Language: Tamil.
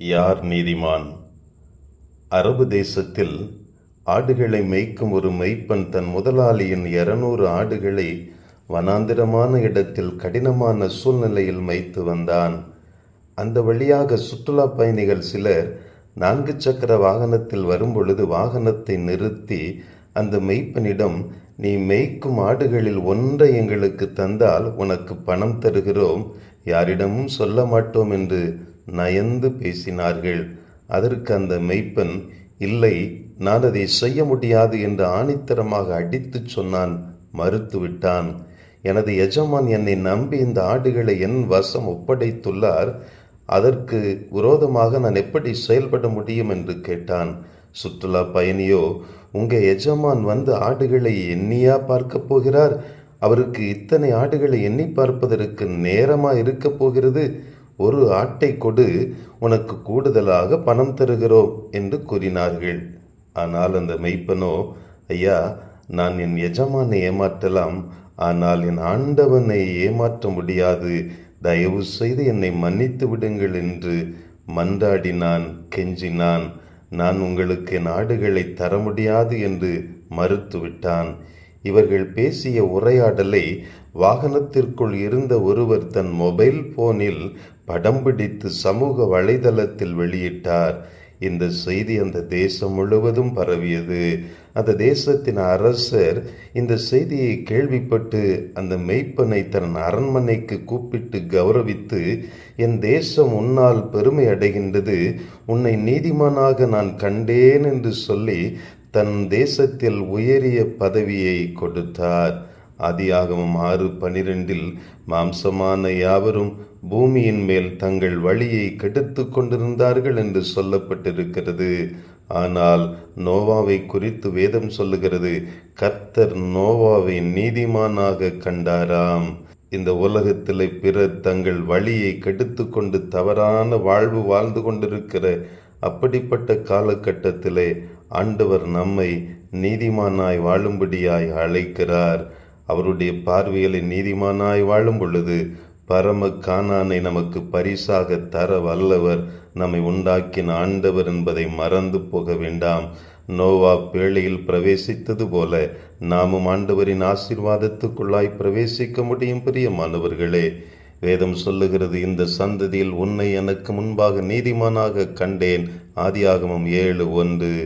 யார் நீதிமான்? அரபு தேசத்தில் ஆடுகளை மேய்க்கும் ஒரு மெய்ப்பன் தன் முதலாளியின் இருநூறு ஆடுகளை வனாந்திரமான இடத்தில் கடினமான சூழ்நிலையில் மேய்த்து வந்தான். அந்த வழியாக சுற்றுலா பயணிகள் சிலர் நான்கு சக்கர வாகனத்தில் வரும்பொழுது வாகனத்தை நிறுத்தி அந்த மெய்ப்பனிடம் நீ மேய்க்கும் ஆடுகளில் ஒன்றை எங்களுக்கு தந்தால் உனக்கு பணம் தருகிறோம். யாரிடமும் சொல்ல மாட்டோம் என்று நயந்து பேசினார்கள். அதற்கு அந்த மெய்ப்பன் இல்லை நான் அதை செய்ய முடியாது என்று ஆணித்தரமாக அடித்துச் சொன்னான். மறுத்துவிட்டான் எனது எஜமான் என்னை நம்பி இந்த ஆடுகளை என் வசம் ஒப்படைத்துள்ளார். அதற்கு விரோதமாக நான் எப்படி செயல்பட முடியும்? என்று கேட்டான். சுற்றுலா பயணியோ உங்க எஜமான் வந்து ஆடுகளை எண்ணியா பார்க்கப் போகிறார்? அவருக்கு இத்தனை ஆடுகளை எண்ணி பார்ப்பதற்கு நேரமா இருக்கப் போகிறது? ஒரு ஆட்டை கொடு உனக்கு கூடுதலாக பணம் தருகிறோம் என்று கூறினார்கள். ஆனால் அந்த மெய்ப்பனோ ஐயா நான் என் எஜமானை ஏமாற்றலாம். ஆனால் என் ஆண்டவனை ஏமாற்ற முடியாது. தயவு செய்து என்னை மன்னித்து விடுங்கள் என்று மன்றாடினான் கெஞ்சினான். நான் உங்களுக்கு என் ஆடுகளை தர முடியாது என்று மறுத்துவிட்டான். இவர்கள் பேசிய உரையாடலை வாகனத்திற்குள் இருந்த ஒருவர் தன் மொபைல் போனில் படம் பிடித்து சமூக வலைதளத்தில் வெளியிட்டார். இந்த செய்தி அந்த தேசம் முழுவதும் பரவியது. அந்த தேசத்தின் அரசர் இந்த செய்தியை கேள்விப்பட்டு அந்த மெய்ப்பனை தன் அரண்மனைக்கு கூப்பிட்டு கௌரவித்து என் தேசம் உன்னால் பெருமை அடைகின்றது. உன்னை நீதிமானாக நான் கண்டேன் என்று சொல்லி தன் தேசத்தில் உயரிய பதவியை கொடுத்தார். ஆதியாகமம் ஆறு பனிரெண்டில் மாம்சமான யாவரும் பூமியின் மேல் தங்கள் வழியை கெடுத்து கொண்டிருந்தார்கள் என்று சொல்லப்பட்டிருக்கிறது. ஆனால் நோவாவை குறித்து வேதம் சொல்லுகிறது கர்த்தர் நோவாவை நீதிமானாக கண்டாராம். இந்த உலகத்தில் பிறர் தங்கள் வழியை கெடுத்து கொண்டு தவறான வாழ்வு வாழ்ந்து கொண்டிருக்கிற அப்படிப்பட்ட காலகட்டத்திலே ஆண்டவர் நம்மை நீதிமானாய் வாழும்படியாய் அழைக்கிறார். அவருடைய பார்வைகளை நீதிமானாய் வாழும் பொழுது பரம காணானை நமக்கு பரிசாக தர வல்லவர். நம்மை உண்டாக்கின ஆண்டவர் என்பதை மறந்து போக வேண்டாம். நோவா பேழையில் பிரவேசித்தது போல நாமும் ஆண்டவரின் ஆசீர்வாதத்துக்குள்ளாய் பிரவேசிக்க முடியும் பிரியமானவர்களே. வேதம் சொல்லுகிறது இந்த சந்ததியில் உன்னை எனக்கு முன்பாக நீதிமானாக கண்டேன். ஆதியாகமம் ஏழு ஒன்று.